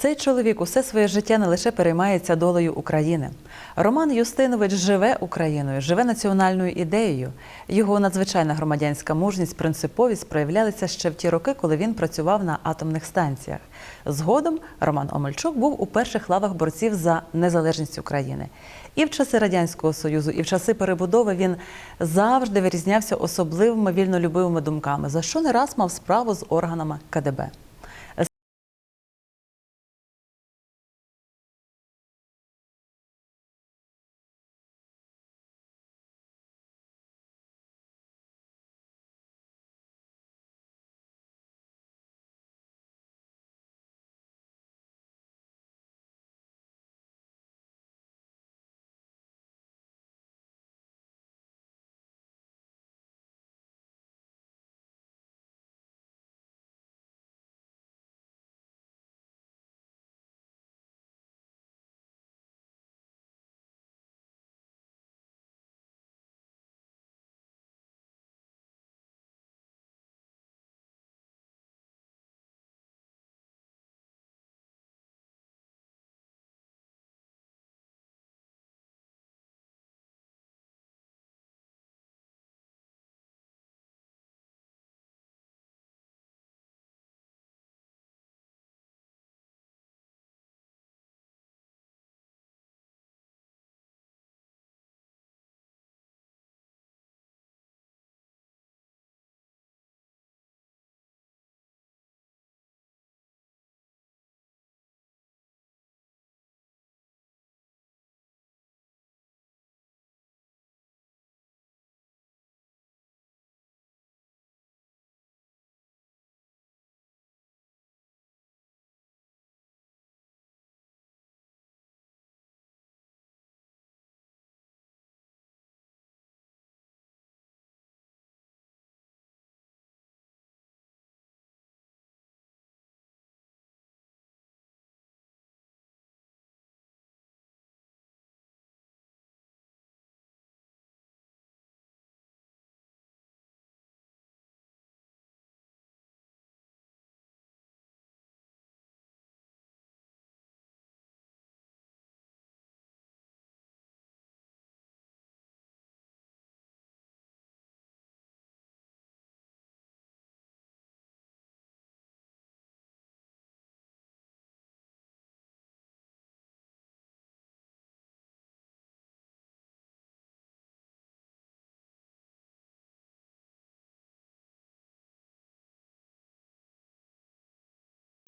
Цей чоловік усе своє життя не лише переймається долею України. Роман Юстинович живе Україною, живе національною ідеєю. Його надзвичайна громадянська мужність, принциповість проявлялися ще в ті роки, коли він працював на атомних станціях. Згодом Роман Омельчук був у перших лавах борців за незалежність України. І в часи радянського союзу, і в часи перебудови він завжди вирізнявся особливими вільнолюбивими думками, за що не раз мав справу з органами КДБ.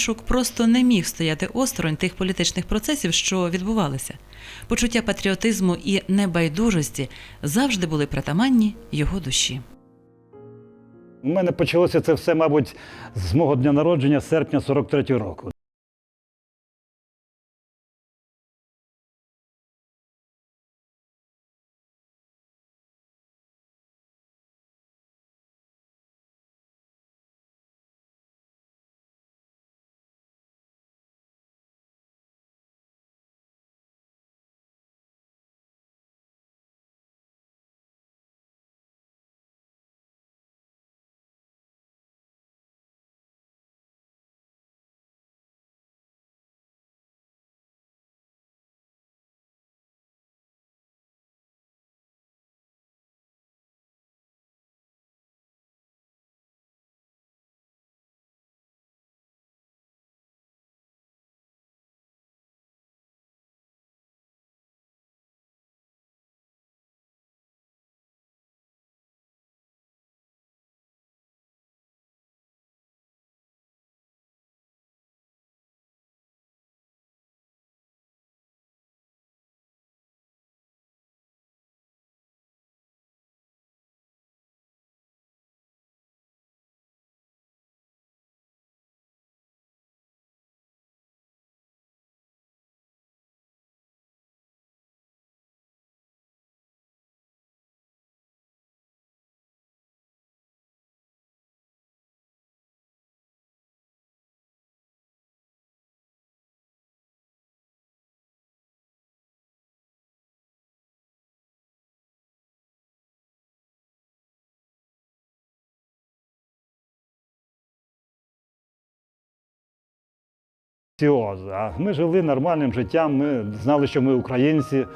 Шук просто не міг стояти осторонь тих політичних процесів, що відбувалися. Почуття патріотизму і небайдужості завжди були притаманні його душі. У мене почалося це все, мабуть, з мого дня народження серпня 43-го року. А ми жили нормальним життям, ми знали, що ми українці.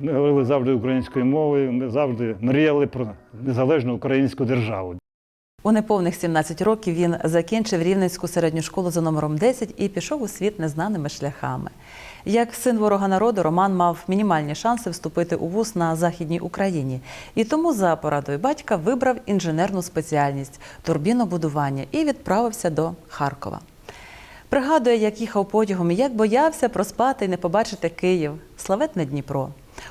Ми говорили завжди українською мовою, ми завжди мріяли про незалежну українську державу. У неповних 17 років він закінчив Рівненську середню школу за номером 10 і пішов у світ незнаними шляхами. Як син ворога народу, Роман мав мінімальні шанси вступити у вуз на Західній Україні. І тому за порадою батька вибрав інженерну спеціальність турбінобудування і відправився до Харкова. Пригадує, як їхав потягом і як боявся проспати і не побачити Київ, славетне Дніпро.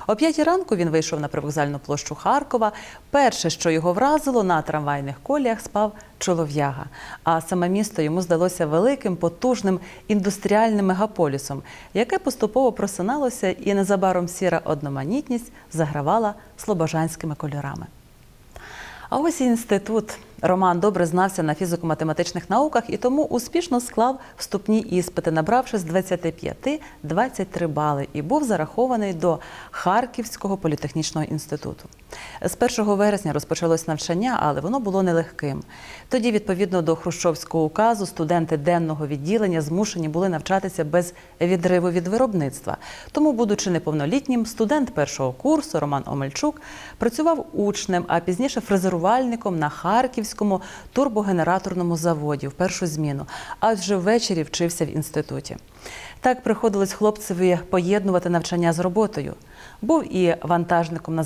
О п'ятій ранку він вийшов на привокзальну площу Харкова. Перше, що його вразило, на трамвайних коліях спав чолов'яга. А саме місто йому здалося великим, потужним індустріальним мегаполісом, яке поступово просиналося, і незабаром сіра одноманітність загравала слобожанськими кольорами. А ось і інститут. Роман добре знався на фізико-математичних науках і тому успішно склав вступні іспити, набравши з 25 23 бали, і був зарахований до Харківського політехнічного інституту. З 1 вересня розпочалось навчання, але воно було нелегким. Тоді, відповідно до Хрущовського указу, студенти денного відділення змушені були навчатися без відриву від виробництва. Тому, будучи неповнолітнім, студент першого курсу Роман Омельчук працював учнем, а пізніше фрезерувальником на Харківському турбогенераторному заводі в першу зміну, а вже ввечері вчився в інституті. Так приходилось хлопцеві поєднувати навчання з роботою. Був і вантажником на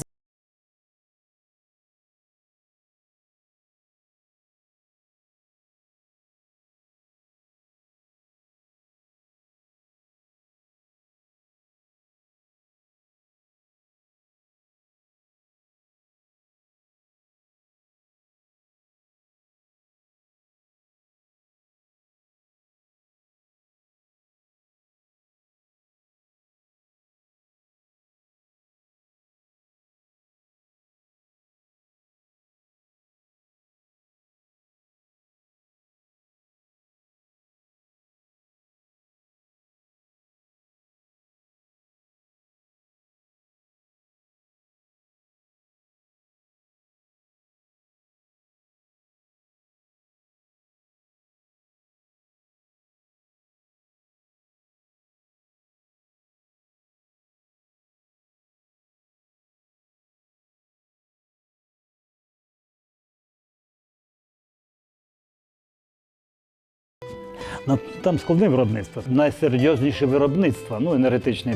Там складне виробництво, найсерйозніше виробництво, ну, енергетичні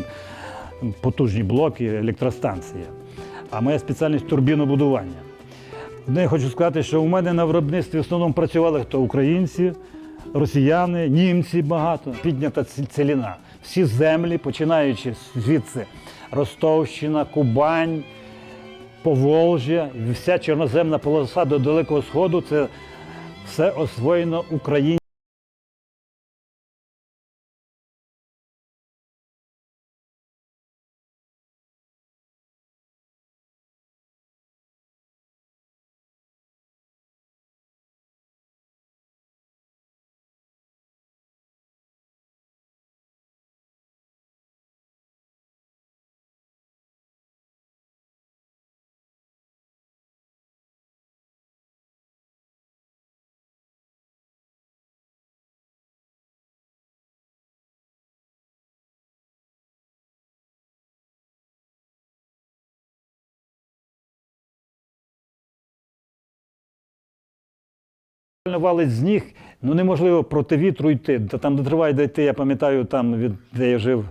потужні блоки, електростанції. А моя спеціальність турбінобудування. Одне я хочу сказати, що у мене на виробництві в основному працювали хто українці, росіяни, німці багато, піднята ці- целіна. Всі землі, починаючи звідси Ростовщина, Кубань, Поволжя, вся чорноземна полоса до Далекого Сходу це все освоєно Україною. Валить з ніг, ну неможливо проти вітру йти. Та Там, де триває дійти, я пам'ятаю, там, від, де я жив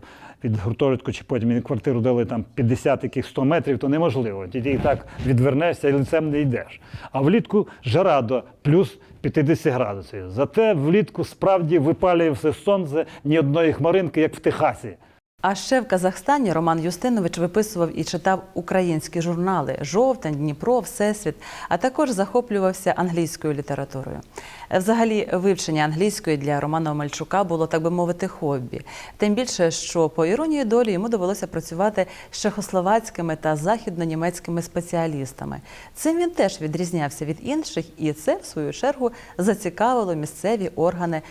від гуртожитку, чи потім мені квартиру дали там 50 яких 100 метрів, то неможливо. Ти і так відвернешся і лицем не йдеш. А влітку жара до плюс 50 градусів. Зате влітку справді випалює все сонце, ні одної хмаринки, як в Техасі. А ще в Казахстані Роман Юстинович виписував і читав українські журнали Жовтень, Дніпро, Всесвіт, а також захоплювався англійською літературою. Взагалі, вивчення англійської для Романа Омельчука було, так би мовити, хобі. Тим більше, що по іронії долі йому довелося працювати з чехословацькими та західнонімецькими спеціалістами. Цим він теж відрізнявся від інших, і це, в свою чергу, зацікавило місцеві органи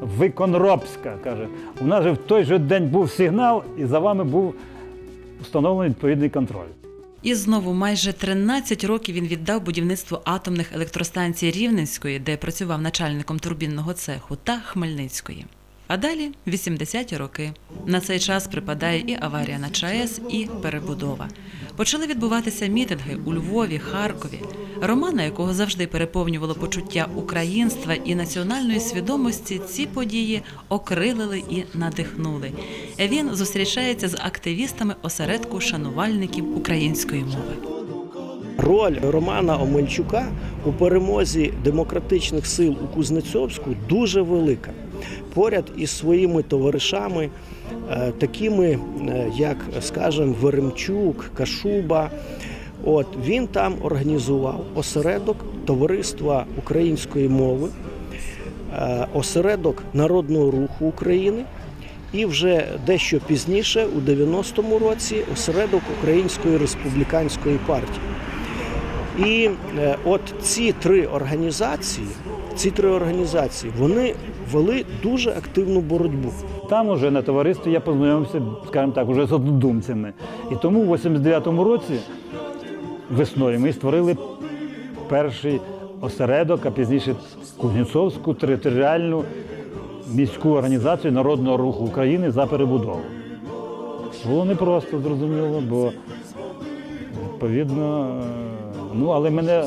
Виконробська. Каже, у нас же в той же день був сигнал, і за вами був встановлений відповідний контроль. І знову майже 13 років він віддав будівництву атомних електростанцій Рівненської, де працював начальником турбінного цеху, та Хмельницької. А далі 80-ті роки. На цей час припадає і аварія на ЧАЕС, і перебудова. Почали відбуватися мітинги у Львові, Харкові. Романа, якого завжди переповнювало почуття українства і національної свідомості, ці події окрилили і надихнули. Він зустрічається з активістами осередку шанувальників української мови. Роль Романа Омельчука у перемозі демократичних сил у Кузнецовську дуже велика. Поряд із своїми товаришами, е, такими е, як, скажімо, Веремчук, Кашуба. От він там організував осередок товариства української мови, е, осередок народного руху України. І вже дещо пізніше, у 90-му році, осередок Української республіканської партії. І от ці три організації, ці три організації, вони вели дуже активну боротьбу. Там уже на товаристві я познайомився, скажімо так, уже з однодумцями. І тому в 89-му році весною ми створили перший осередок, а пізніше Кузнєцовську територіальну міську організацію Народного руху України за перебудову. Було непросто, зрозуміло, бо відповідно, е, ну але мене,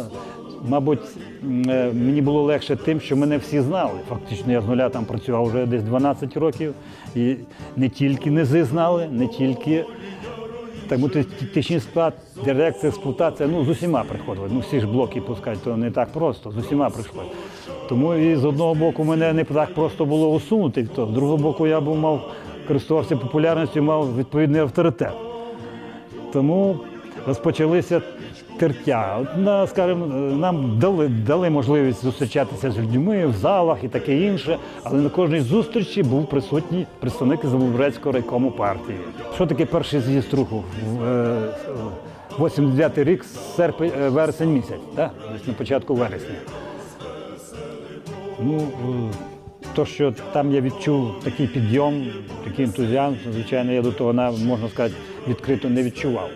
мабуть, е, мені було легше тим, що мене всі знали. Фактично я з нуля там працював вже десь 12 років. І не тільки низи знали, не тільки так технічний склад, дирекція, експлуатація, ну з усіма приходили. Ну всі ж блоки пускати, то не так просто, з усіма прийшли. Тому і з одного боку мене не так просто було усунути, то з другого боку я був мав користувався популярністю, мав відповідний авторитет. Тому розпочалися тертя. На, скажімо, нам дали, дали можливість зустрічатися з людьми в залах і таке інше, але на кожній зустрічі був присутній представник Забубрецького райкому партії. Що таке перший з'їзд руху? В, е, 89 рік, серпень, вересень місяць, так? Десь на початку вересня. Ну, е, то, що там я відчув такий підйом, такий ентузіазм, звичайно, я до того, можна сказати, відкрито не відчував.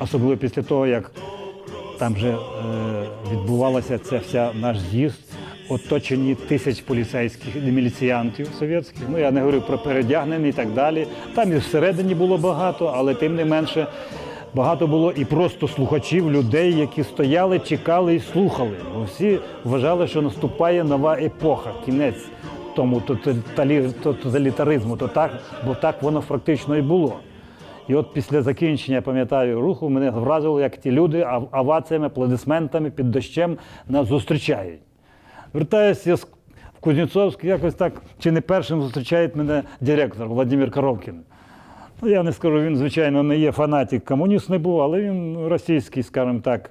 Особливо після того, як там вже е, відбувалася ця вся наш з'їзд, оточені тисяч поліцейських і міліціянтів совєтських. Ну я не говорю про передягнені і так далі. Там і всередині було багато, але тим не менше багато було і просто слухачів, людей, які стояли, чекали і слухали. Бо всі вважали, що наступає нова епоха, кінець тому тоталі- тоталітаризму. То так, бо так воно фактично і було. І от після закінчення, я пам'ятаю, руху мене вразило, як ті люди аваціями, аплодисментами під дощем нас зустрічають. Вертаюся в Кузнєцовськ, якось так, чи не першим зустрічає мене директор Владимир Коровкін. Ну, я не скажу, він, звичайно, не є фанатик, комуніст не був, але він російський, скажімо так,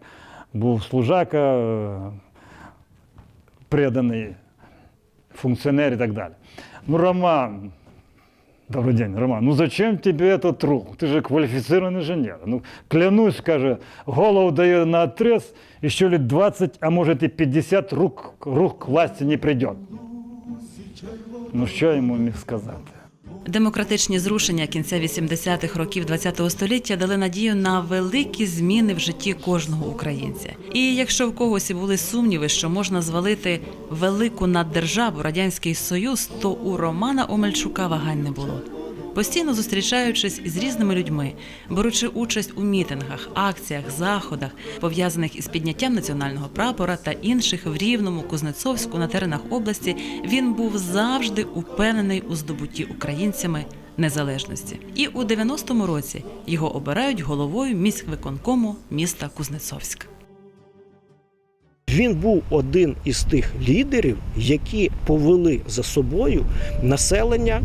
був служака, е, преданий функціонер і так далі. Ну, Роман, Добрый день, Роман. Ну зачем тебе этот рух? Ты же квалифицированный инженер. Ну, клянусь, каже, голову даю на отрез, еще лет 20, а может и 50 рук, рук к власти не придет. Ну що йому міг сказати? Демократичні зрушення кінця 80-х років ХХ століття дали надію на великі зміни в житті кожного українця. І якщо в когось були сумніви, що можна звалити велику наддержаву радянський союз, то у Романа Омельчука вагань не було. Постійно зустрічаючись із різними людьми, беручи участь у мітингах, акціях, заходах, пов'язаних із підняттям національного прапора та інших в Рівному, Кузнецовську на теренах області, він був завжди упевнений у здобутті українцями незалежності. І у 90-му році його обирають головою міськвиконкому міста Кузнецовськ. Він був один із тих лідерів, які повели за собою населення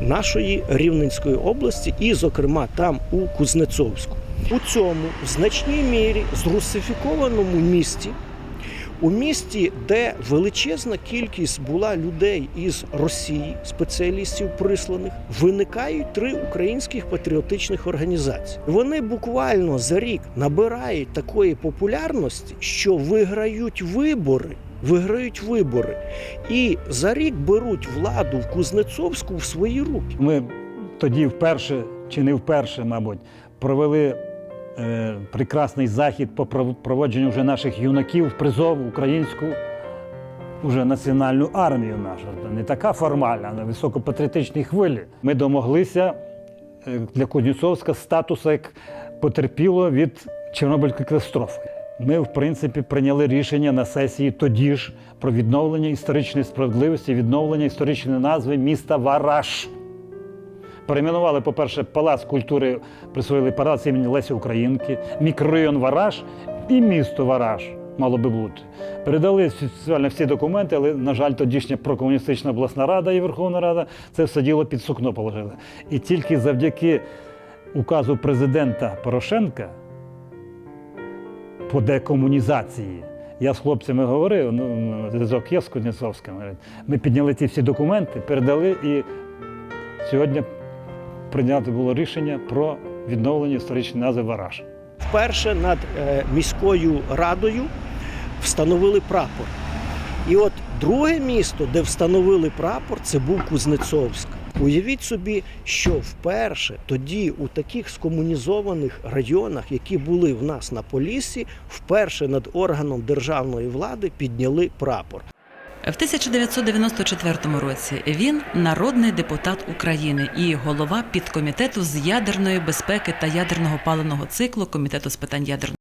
нашої Рівненської області, і, зокрема, там у Кузнецовську. У цьому в значній мірі зрусифікованому місті, у місті, де величезна кількість була людей із Росії, спеціалістів присланих, виникають три українських патріотичних організації. Вони буквально за рік набирають такої популярності, що виграють вибори виграють вибори і за рік беруть владу в Кузнецовську в свої руки. Ми тоді вперше, чи не вперше, мабуть, провели прекрасний захід по пров- проводженню вже наших юнаків в призов українську уже національну армію нашу. Не така формальна, на високопатріотичній хвилі. Ми домоглися е, для Кузнєцовська статусу як потерпіло від Чорнобильської катастрофи. Ми, в принципі, прийняли рішення на сесії тоді ж про відновлення історичної справедливості, відновлення історичної назви міста Вараш. Перейменували, по-перше, палац культури, присвоїли палац імені Лесі Українки, мікрорайон Вараш і місто Вараш мало би бути. Передали спеціально всі документи, але, на жаль, тодішня прокомуністична обласна рада і Верховна Рада це все діло під сукно положили. І тільки завдяки указу президента Порошенка по декомунізації. Я з хлопцями говорив, ну, зв'язок є з Кузнєцовським. Ми підняли ці всі документи, передали і сьогодні прийняти було рішення про відновлення історичної назви Вараш. Вперше над е, міською радою встановили прапор. І от друге місто, де встановили прапор, це був Кузнецовськ. Уявіть собі, що вперше тоді у таких скомунізованих районах, які були в нас на Поліссі, вперше над органом державної влади підняли прапор. В 1994 році він народний депутат України і голова підкомітету з ядерної безпеки та ядерного паленого циклу комітету з питань ядерної.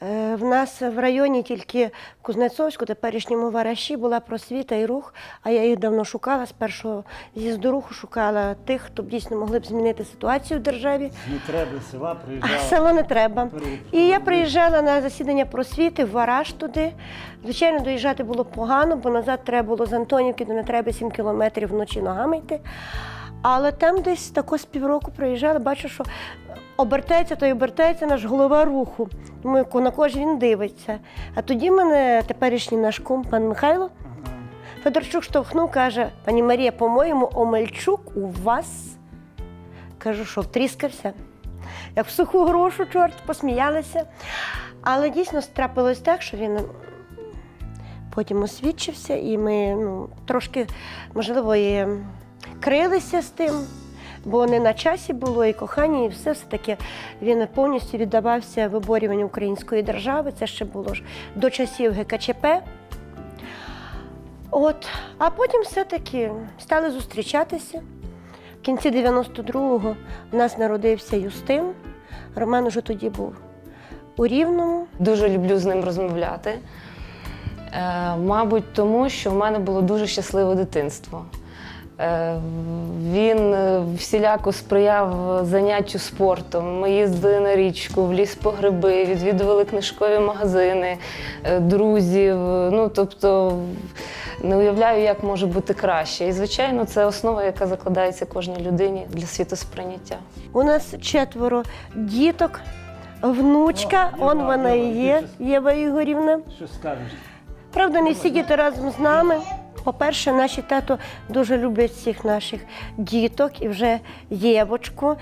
В нас в районі тільки в Кузнецовську, теперішньому Вараші, була просвіта і рух, а я їх давно шукала. З першого з'їзду руху шукала тих, хто б дійсно могли б змінити ситуацію в державі. Не треба села А село не треба. І я приїжджала на засідання просвіти в Вараш туди. Звичайно, доїжджати було погано, бо назад треба було з Антонівки до Нетреби 7 кілометрів вночі ногами йти. Але там десь тако з півроку приїжджали, бачу, що обертається той обертається наш голова руху. Думаю, на кого ж він дивиться. А тоді мене теперішній наш кум, пан Михайло, Федорчук штовхнув, каже: пані Марія, по-моєму, Омельчук у вас. Кажу, що втріскався. Як в суху грошу, чорт, посміялися. Але дійсно трапилось так, що він потім освідчився, і ми ну, трошки, можливо, і крилися з тим, бо не на часі було і кохання, і все все-таки він повністю віддавався виборюванню української держави. Це ще було ж до часів ГКЧП. От, а потім все-таки стали зустрічатися. В кінці 92-го в нас народився Юстин. Роман уже тоді був у Рівному. Дуже люблю з ним розмовляти. Е, мабуть, тому що в мене було дуже щасливе дитинство. Е, Він е, всіляко сприяв заняттю спортом. Ми їздили на річку, в ліс по гриби, відвідували книжкові магазини, е, друзів. Ну тобто не уявляю, як може бути краще. І звичайно, це основа, яка закладається кожній людині для світосприйняття. У нас четверо діток, внучка, О, он вона і є, Єва Ігорівна. Що скажеш? Правда, не всі діти разом з нами. По-перше, наші тато дуже люблять всіх наших діток і вже Євочку.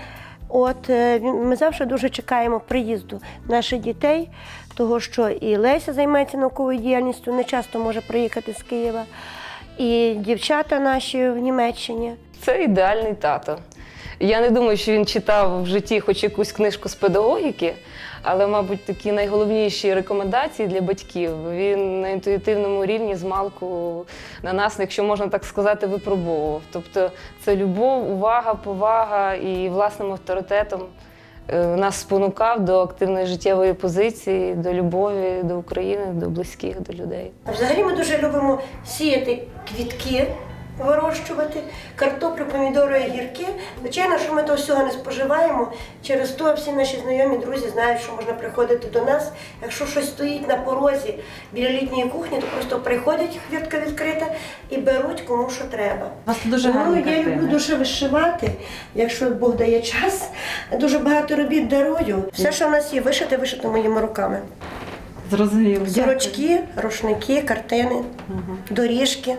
От е, ми завжди дуже чекаємо приїзду наших дітей, того що і Леся займається науковою діяльністю, не часто може приїхати з Києва, і дівчата наші в Німеччині. Це ідеальний тато. Я не думаю, що він читав в житті хоч якусь книжку з педагогіки, але, мабуть, такі найголовніші рекомендації для батьків він на інтуїтивному рівні з малку на нас, якщо можна так сказати, випробовував. Тобто це любов, увага, повага і власним авторитетом е, нас спонукав до активної життєвої позиції, до любові до України, до близьких, до людей. Взагалі ми дуже любимо сіяти квітки, вирощувати, картоплю, помідори, гірки. Звичайно, що ми того всього не споживаємо. Через то всі наші знайомі друзі знають, що можна приходити до нас. Якщо щось стоїть на порозі біля літньої кухні, то просто приходять, хвіртка відкрита і беруть кому що треба. У вас дуже Ну, гарні я картини. люблю дуже вишивати, якщо Бог дає час. Дуже багато робіт дарую. Все, що в нас є, вишите, вишито моїми руками. Зрозуміло. Зірочки, рушники, картини, доріжки.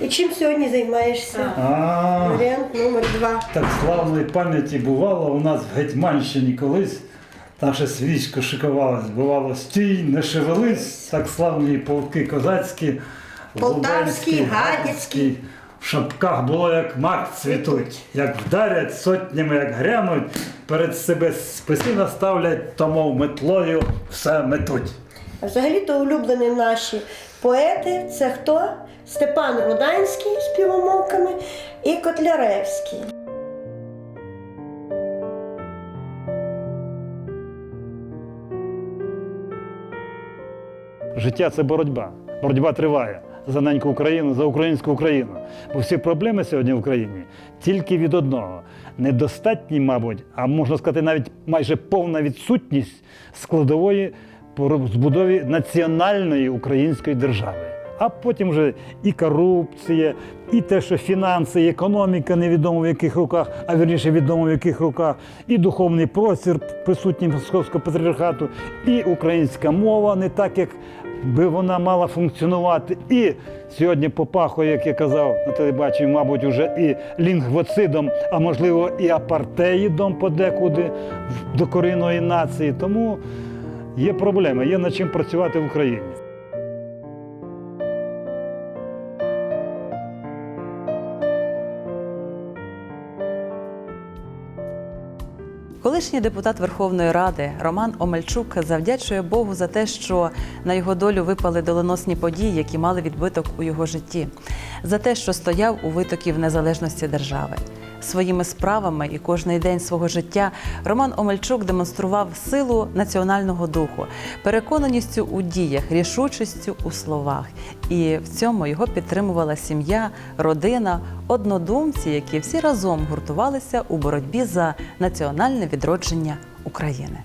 І чим сьогодні займаєшся? А, Варіант номер два. так славної пам'яті бувало у нас в Гетьманщині колись. Наше свічко шикувалось, бувало, стій, не шевелись, так славні полки козацькі, Полтавські, Гадяцькі. В шапках було як мак цвітуть, як вдарять сотнями, як грянуть, перед себе списи наставлять, тому метлою все метуть. А взагалі-то улюблені наші поети це хто? Степан Руданський з півомовками і Котляревський. Життя це боротьба. Боротьба триває за неньку Україну, за українську Україну. Бо всі проблеми сьогодні в Україні тільки від одного. Недостатні, мабуть, а можна сказати, навіть майже повна відсутність складової збудові національної української держави. А потім вже і корупція, і те, що фінанси, і економіка невідомо в яких руках, а вірніше відомо в яких руках, і духовний простір присутній московського патріархату, і українська мова не так, як би вона мала функціонувати. І сьогодні попахує, як я казав на телебаченні, мабуть, уже і лінгвоцидом, а можливо, і апартеїдом подекуди в- до корінної нації. Тому є проблеми, є над чим працювати в Україні. Колишній депутат Верховної Ради Роман Омельчук завдячує Богу за те, що на його долю випали доленосні події, які мали відбиток у його житті, за те, що стояв у витоків незалежності держави. Своїми справами і кожний день свого життя Роман Омельчук демонстрував силу національного духу, переконаністю у діях, рішучістю у словах. І в цьому його підтримувала сім'я, родина, однодумці, які всі разом гуртувалися у боротьбі за національне відродження України.